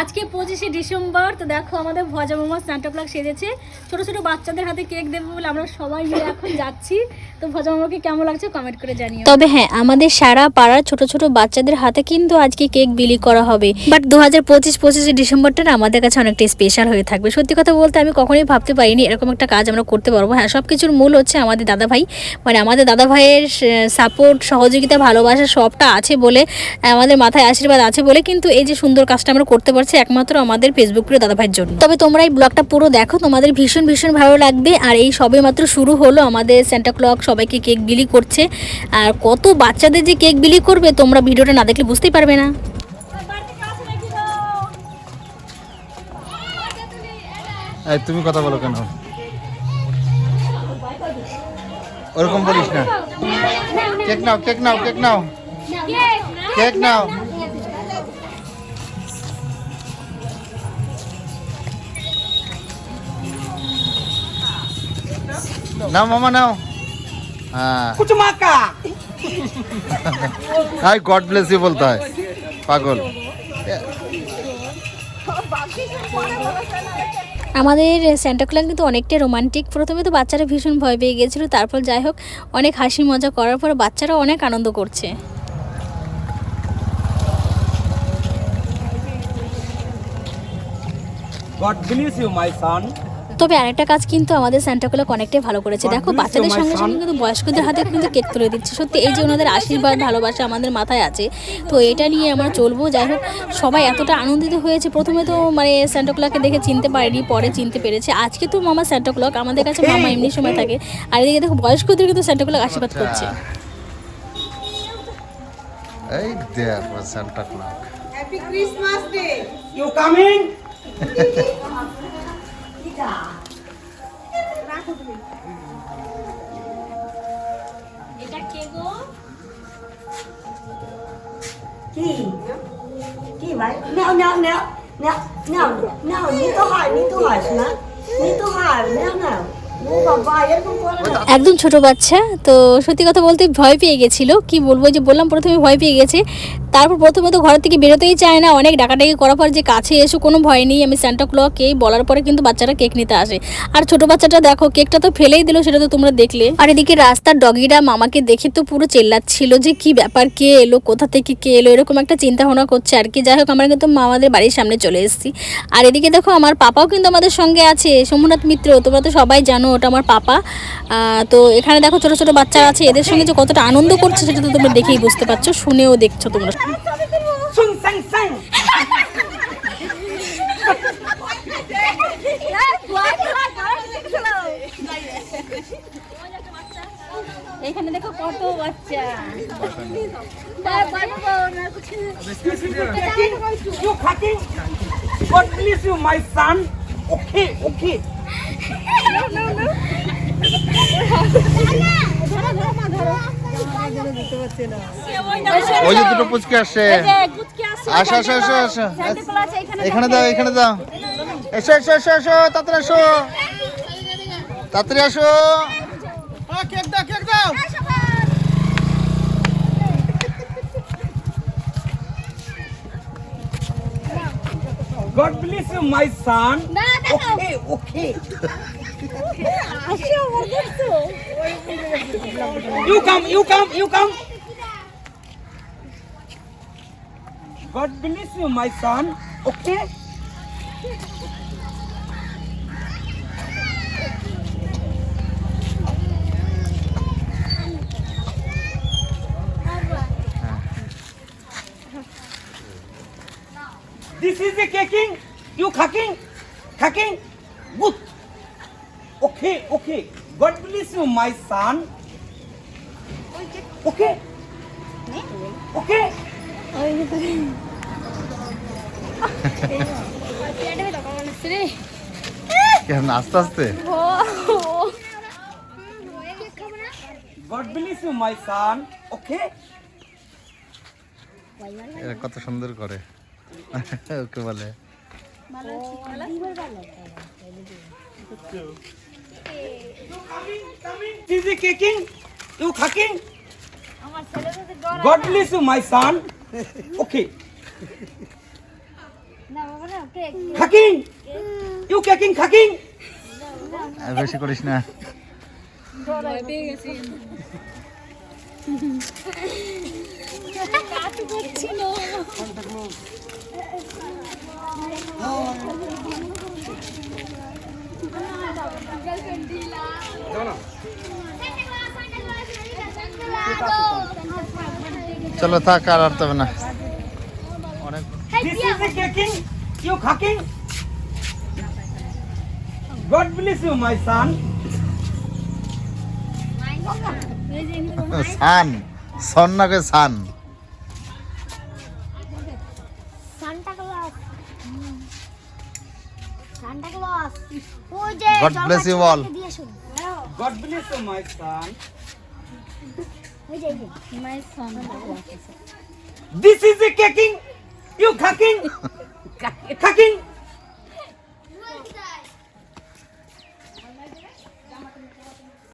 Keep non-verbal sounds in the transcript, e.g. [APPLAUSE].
আজকে পঁচিশে ডিসেম্বর, তো দেখো আমাদের ভজা মোমো সান্টা ক্লক সেজেছে। ছোট ছোট বাচ্চাদের হাতে কেক দেবো বলে আমরা সবাই মিলে এখন যাচ্ছি। তো ভজা মোমোকে কেমন লাগছে কমেন্ট করে জানিও। তবে হ্যাঁ আমাদের সারা পাড়ার ছোট ছোট বাচ্চাদের হাতে কিন্তু আজকে কেক বিলি করা হবে। বাট দু হাজার পঁচিশ, পঁচিশে ডিসেম্বরটা না আমাদের কাছে অনেকটা স্পেশাল হয়ে থাকবে। সত্যি কথা বলতে আমি কখনোই ভাবতে পারিনি এরকম একটা কাজ আমরা করতে পারব। হ্যাঁ সব কিছুর মূল হচ্ছে আমাদের দাদা ভাই মানে আমাদের দাদা ভাইয়ের সাপোর্ট সহযোগিতা, ভালোবাসা সবটা আছে বলে, আমাদের মাথায় আশীর্বাদ আছে বলে কিন্তু এই যে সুন্দর কাজটা আমরা করতে পারছি একমাত্র আমাদের ফেসবুক প্রিয় দাদা ভাইয়ের জন্য। তবে তোমরা এই ব্লগটা পুরো দেখো, তোমাদের ভীষণ ভীষণ ভালো লাগবে। আর এই সবে মাত্র শুরু হলো আমাদের সেন্টা ক্লক সবাইকে কেক বিলি করছে। আর কত বাচ্চাদের যে কেক বিলি করবে, তোমরা ভিডিওটা না দেখলে বুঝতেই পারবে না। তুমি কথা বলো কেন? ওরকম বলিস না। কেক নাও কেক নাও কেক নাও। কেক নাও। নাও মামা নাও তাই God bless you, bolta hai. Pagol. আমাদের স্যান্টাক্লান কিন্তু অনেকটাই রোমান্টিক প্রথমে তো বাচ্চারা ভীষণ ভয় পেয়ে গিয়েছিল তারপর যাই হোক অনেক হাসি মজা করার পর বাচ্চারা অনেক আনন্দ করছে God bless you, my son. তবে আরেকটা কাজ কিন্তু আমাদের স্যান্টা ক্লক অনেকটাই ভালো করেছে। দেখো বাচ্চাদের সঙ্গে সঙ্গে কিন্তু বয়স্কদের হাতে কিন্তু কেক তুলে দিচ্ছে। সত্যি এই যে ওনাদের আশীর্বাদ ভালোবাসা আমাদের মাথায় আছে। তো এটা নিয়ে আমরা চলবো। যাই হোক সবাই এতটা আনন্দিত হয়েছে। প্রথমে তো মানে স্যান্টা ক্লককে দেখে চিনতে পারিনি পরে চিনতে পেরেছে। আজকে তো মামা স্যান্টা ক্লক আমাদের কাছে মামা এমনি সময় থাকে। আর এদিকে দেখো বয়স্কদের কিন্তু স্যান্টা ক্লক আশীর্বাদ করছে। এই দেখো Santa Claus Happy Christmas Day! You coming? [LAUGHS] এটা কে গো? কি? কি ভাই? নাও নাও নাও নাও নাও নাও নি তো হয় নি তো হয় নি তো হয় নাও নাও। একদম ছোট বাচ্চা, তো সত্যি কথা বলতে ভয় পেয়ে গেছিল। কি বলব যে বললাম প্রথমে ভয় পেয়ে গেছে, তারপর প্রথমে তো ঘর থেকে বেরোতেই চায় না, অনেক ডাকাডাকি করার পর যে কাছে এসো, কোনো ভয় নেই, আমি স্যান্টা ক্লকে বলার পরে কিন্তু বাচ্চারা কেক নিতে আসে। আর ছোট বাচ্চাটা দেখো, কেকটা তো ফেলেই দিল, সেটা তো তোমরা দেখলে। আর এদিকে রাস্তার ডগিরা মামাকে দেখে তো পুরো চেল্লাচ্ছিল যে কি ব্যাপার, কে এলো, কোথা থেকে কে এলো, এরকম একটা চিন্তা ভাবনা করছে। আর কি যাই হোক আমরা কিন্তু মামাদের বাড়ির সামনে চলে এসেছি। আর এদিকে দেখো, আমার পাপাও কিন্তু আমাদের সঙ্গে আছে, সোমনাথ মিত্র, তোমরা তো সবাই জানো। ওটা আমার পাপা আহ, তো এখানে দেখো ছোট ছোট বাচ্চা আছে এদের সঙ্গে যে কতটা আনন্দ করছে সেটা তো তোমরা দেখেই বুঝতে পারছ শুনেও দেখছ তোমরা. এখানে দেখো কত বাচ্চা You cutting? God bless you, my son. Okay, okay. ওই যে দুটো পুচকে আসো আসো আসো আসো। এখানে দাও এখানে দাও। এসো এসো এসো এসো তাড়াতাড়ি আসো তাড়াতাড়ি আসো। কেক দাও কেক দাও। God bless you, my son. ওকে ওকে আসো আমার দেখছো you come you God bless you my son okay? This is the caking, you khacking. Cooking? Good. Okay, okay. God bless you, my son. Okay? Okay? কেন আস্তে আস্তে God bless you, my son. Okay? কত সুন্দর করে ওকে বলে is the caking. You cooking? God bless you, my son. Okay. Hacking. You kicking, hacking. আর বেশি করিস না কাটু করছিল চলো থাক আর আটতে হবে না অনেক This is a kicking. You hacking. God bless you, my son. Son son না কে সান সান্টা ক্লজ সান্টা ক্লজ ও যে God bless you all. দিয়ে শুন God bless you, my son. ওই যে মাই সন This is a kicking. You hacking. Hacking.